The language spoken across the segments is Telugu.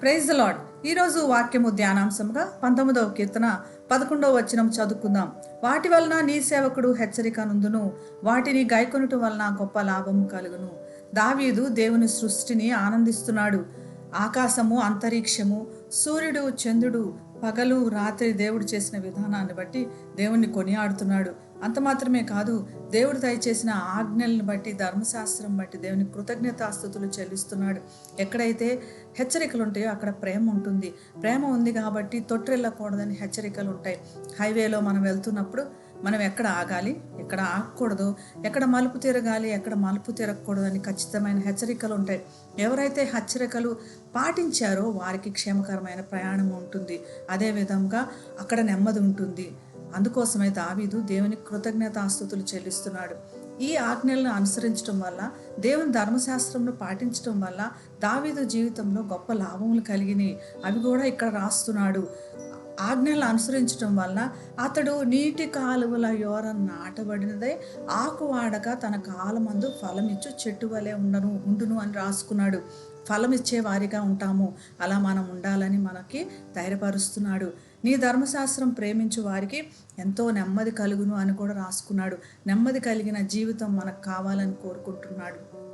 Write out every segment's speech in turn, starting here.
ప్రైజ్ లాడ్ ఈరోజు వాక్యము ధ్యానాంశంగా పంతొమ్మిదవ కీర్తన పదకొండవ వచనం చదువుకుందాం. వాటి వలన నీ సేవకుడు హెచ్చరిక నుందును వాటిని గైకొనుట వలన గొప్ప లాభము కలుగును. దావీదు దేవుని సృష్టిని ఆనందిస్తున్నాడు. ఆకాశము అంతరిక్షము సూర్యుడు చంద్రుడు పగలు రాత్రి దేవుడు చేసిన విధానాన్ని బట్టి దేవుణ్ణి కొనియాడుతున్నాడు. అంత మాత్రమే కాదు దేవుడు దయచేసిన ఆజ్ఞలను బట్టి ధర్మశాస్త్రం బట్టి దేవుని కృతజ్ఞతాస్థుతులు చెల్లిస్తున్నాడు. ఎక్కడైతే హెచ్చరికలు ఉంటాయో అక్కడ ప్రేమ ఉంటుంది. ప్రేమ ఉంది కాబట్టి తొట్టిల్లకూడదని హెచ్చరికలు ఉంటాయి హైవేలో మనం వెళ్తున్నప్పుడు మనం ఎక్కడ ఆగాలి? ఎక్కడ ఆగకూడదు? ఎక్కడ మలుపు తిరగాలి? ఎక్కడ మలుపు తిరగకూడదు అని ఖచ్చితమైన హెచ్చరికలు ఉంటాయి. ఎవరైతే హెచ్చరికలు పాటించారో వారికి క్షేమకరమైన ప్రయాణం ఉంటుంది. అదేవిధంగా అక్కడ నెమ్మది ఉంటుంది. అందుకోసమే దావీదు దేవుని కృతజ్ఞతాస్థుతులు చెల్లిస్తున్నాడు. ఈ ఆజ్ఞలను అనుసరించడం వల్ల దేవుని ధర్మశాస్త్రంను పాటించడం వల్ల దావీదు జీవితంలో గొప్ప లాభములు కలిగినాయి అవి కూడా ఇక్కడ రాస్తున్నాడు. ఆజ్ఞలు అనుసరించడం వల్ల అతడు నీటి కాలువల యోర నాటబడినదే ఆకు వాడక తన కాలమందు ఫలమిచ్చు చెట్టు వలె ఉండను ఉండును అని రాసుకున్నాడు. ఫలం ఇచ్చే వారిగా ఉంటాము. అలా మనం ఉండాలని మనకి ధైర్యపరుస్తున్నాడు. నీ ధర్మశాస్త్రం ప్రేమించు వారికి ఎంతో నెమ్మది కలుగును అని కూడా రాసుకున్నాడు. నెమ్మది కలిగిన జీవితం మనకు కావాలని కోరుకుంటున్నాడు.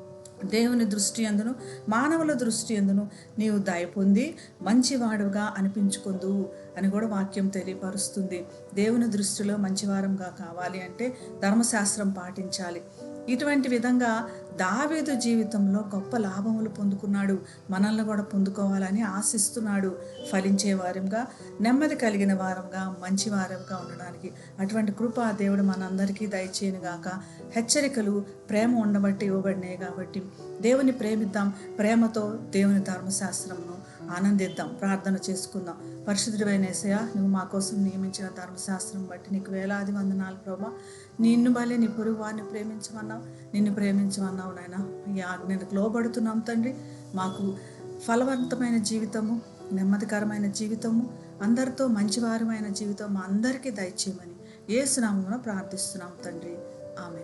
దేవుని దృష్టి అందును మానవుల దృష్టి అందును నీవు దయ పొంది మంచివాడుగా అనిపించుకుందు అని కూడా వాక్యం తెలియపరుస్తుంది. దేవుని దృష్టిలో మంచివారంగా కావాలి అంటే ధర్మశాస్త్రం పాటించాలి. ఇటువంటి విధంగా దావేదు జీవితంలో గొప్ప లాభములు పొందుకున్నాడు. మనల్ని కూడా పొందుకోవాలని ఆశిస్తున్నాడు. ఫలించే వారంగా నెమ్మది కలిగిన వారంగా మంచి వారంగా ఉండడానికి. అటువంటి కృప దేవుడు మనందరికీ దయచేయను గాక. హెచ్చరికలు ప్రేమ ఉండబట్టి ఇవ్వబడినాయి కాబట్టి దేవుని ప్రేమిద్దాం. ప్రేమతో దేవుని ధర్మశాస్త్రమును ఆనందిద్దాం. ప్రార్థన చేసుకుందాం. పరిశుద్ధుడైన ఏసయ నువ్వు మా కోసం నియమించిన ధర్మశాస్త్రం బట్టి నీకు వేలాది వందనాలు ప్రభా. నిన్ను బలి నీ పొరుగు వారిని ప్రేమించమన్నావు. నిన్ను ప్రేమించమన్నావు నాయన. ఈ ఆజ్ఞలకు లోబడుతున్నాం తండ్రి. మాకు ఫలవంతమైన జీవితము నెమ్మదికరమైన జీవితము అందరితో మంచివారమైన జీవితం మా అందరికీ దయచేయమని ఏసునామమున ప్రార్థిస్తున్నాం తండ్రి. ఆమె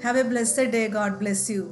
have a blessed day God bless you